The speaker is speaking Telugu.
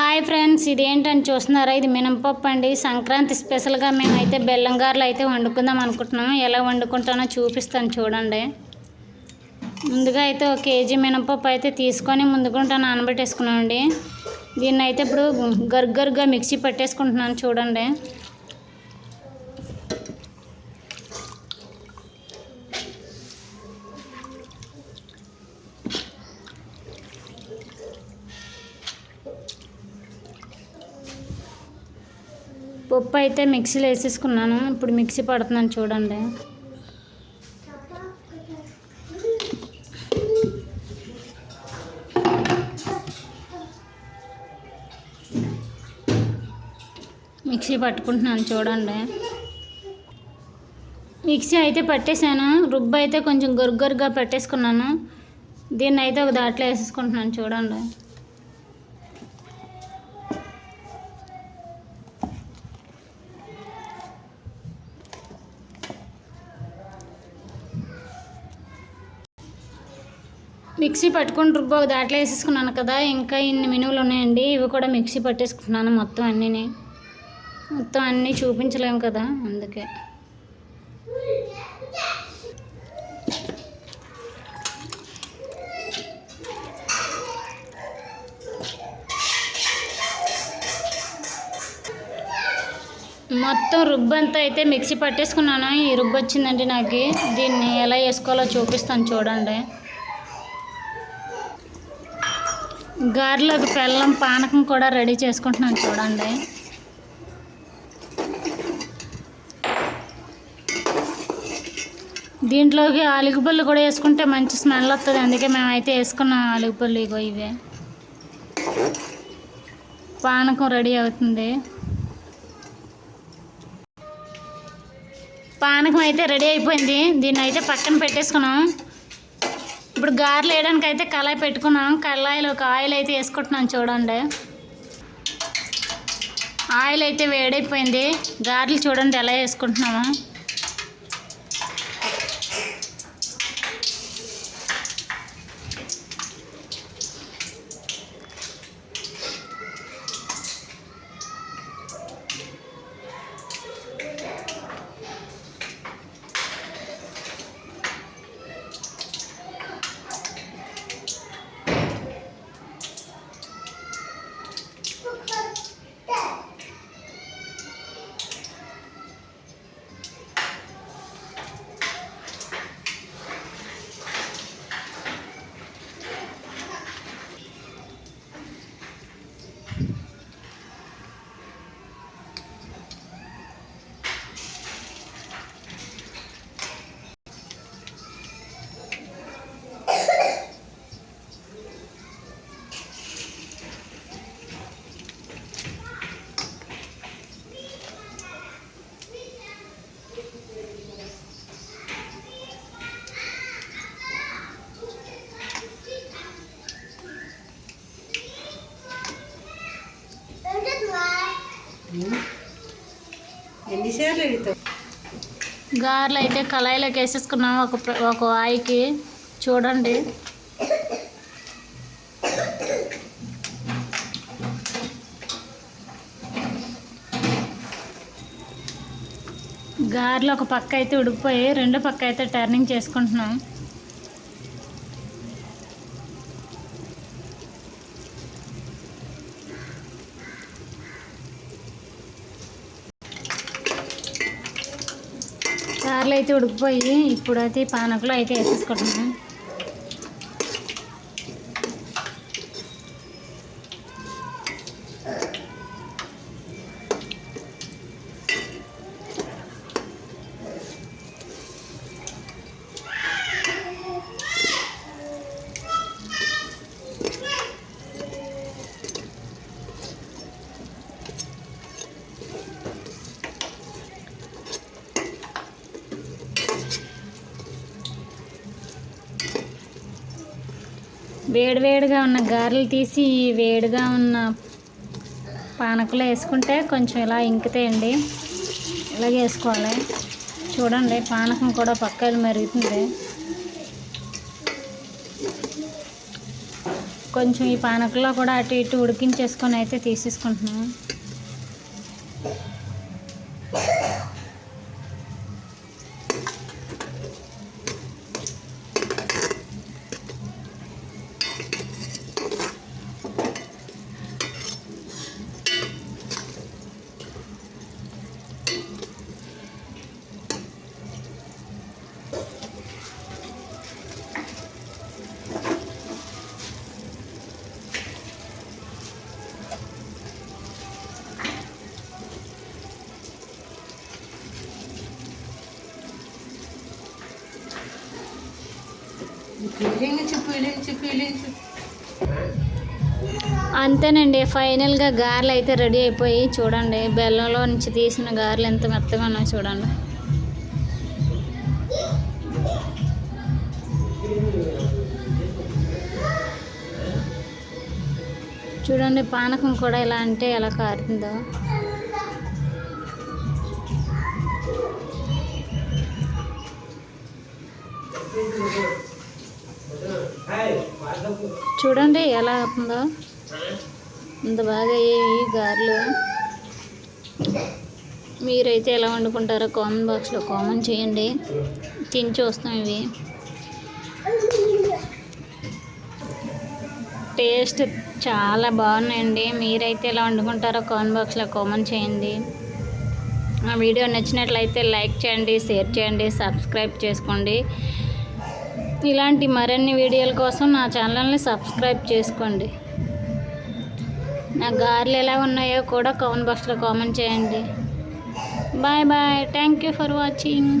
హాయ్ ఫ్రెండ్స్ ఇదేంటని చూస్తున్నారా? ఇది మినపప్పు అండి. సంక్రాంతి స్పెషల్గా మేమైతే బెల్లం గారెలు అయితే వండుకుందాం అనుకుంటున్నాం ఎలా వండుకుంటానో చూపిస్తాను చూడండి. ముందుగా అయితే ఒక కేజీ మినపప్పు అయితే తీసుకొని ముందుకుంటా నానబెట్టేసుకున్నామండి. దీన్ని అయితే ఇప్పుడు గర్గర్గా మిక్సీ పట్టేసుకుంటున్నాను చూడండి. పప్పు అయితే మిక్సీలో వేసేసుకున్నాను. ఇప్పుడు మిక్సీ పడుతున్నాను చూడండి. మిక్సీ పట్టుకుంటున్నాను చూడండి. మిక్సీ అయితే పట్టేశాను. రుబ్బు అయితే కొంచెం గొరుగొరుగా పెట్టేసుకున్నాను. దీన్ని అయితే ఒక దాంట్లో వేసేసుకుంటున్నాను చూడండి. మిక్సీ పట్టుకుని రుబ్బు ఒక దాంట్లో వేసేసుకున్నాను కదా ఇంకా ఇన్ని మినువులు ఉన్నాయండి. ఇవి కూడా మిక్సీ పట్టేసుకుంటున్నాను మొత్తం అన్నీ మొత్తం అన్నీ చూపించలేము కదా అందుకే. మొత్తం రుబ్బు అంతా అయితే మిక్సీ పట్టేసుకున్నాను. ఈ రుబ్బు వచ్చిందండి నాకు. దీన్ని ఎలా వేసుకోవాలో చూపిస్తాను చూడండి. గారెలకు బెల్లం పానకం కూడా రెడీ చేసుకుంటున్నాను చూడండి. దీంట్లోకి ఆలుగుపళ్ళు కూడా వేసుకుంటే మంచి స్మెల్ వస్తుంది. అందుకే మేమైతే వేసుకున్నాం ఆలుగుపళ్ళు ఇగో ఇవే. పానకం రెడీ అవుతుంది. పానకం అయితే రెడీ అయిపోయింది. దీన్ని అయితే పక్కన పెట్టేసుకున్నాం. ఇప్పుడు గారెలు వేయడానికి అయితే కళాయి పెట్టుకున్నాం. కళాయిలో ఒక ఆయిల్ అయితే వేసుకుంటున్నాం చూడండి. ఆయిల్ అయితే వేడైపోయింది. గారెలు చూడండి ఎలా వేసుకుంటున్నాము. ఎన్నిసార్లు అడుగుతావు గారెలు అయితే కళాయిలోకి వేసేసుకున్నాం ఒక ఒక ఆయికి. చూడండి. గారెలు ఒక పక్క అయితే ఉడికిపోయి రెండో పక్క అయితే టర్నింగ్ చేసుకుంటున్నాం. గారెలు అయితే ఉడికిపోయి ఇప్పుడు అయితే అయితే వేసేసుకుంటున్నాం వేడివేడిగా ఉన్న గారెలు తీసి వేడిగా ఉన్న పానకలు వేసుకుంటే కొంచెం ఇలా ఇంకుతాయండి. ఇలాగే వేసుకోవాలి. చూడండి పానకం కూడా పక్కన మరుగుతుంది. కొంచెం ఈ పానకంలో కూడా అటు ఇటు ఉడికించేసుకొని అయితే తీసేసుకుంటున్నాం పీలించు పీలించు పీలించు అంతేనండి ఫైనల్గా గారెలు అయితే రెడీ అయిపోయి చూడండి బెల్లంలో నుంచి తీసిన గారెలు ఎంత మెత్తగా ఉన్నాయో చూడండి. చూడండి పానకం కూడా ఎలా అంటే ఎలా కారుతుందో. చూడండి ఎలా అవుతుందో ఇంత బాగా అయ్యాయి గారెలు. మీరైతే ఎలా వండుకుంటారో కామెంట్ బాక్స్లో కామెంట్ చేయండి. తిని చూస్తాం ఇవి. టేస్ట్ చాలా బాగున్నాయండి. మీరైతే ఎలా వండుకుంటారో కామెంట్ బాక్స్లో కామెంట్ చేయండి. ఆ వీడియో నచ్చినట్లయితే లైక్ చేయండి షేర్ చేయండి సబ్స్క్రైబ్ చేసుకోండి. ఇలాంటి మరిన్ని వీడియోల కోసం నా ఛానల్ని సబ్స్క్రైబ్ చేసుకోండి. నా గారెలు ఎలా ఉన్నాయో కూడా కామెంట్ బాక్స్లో కామెంట్ చేయండి. Bye bye. Thank you for watching.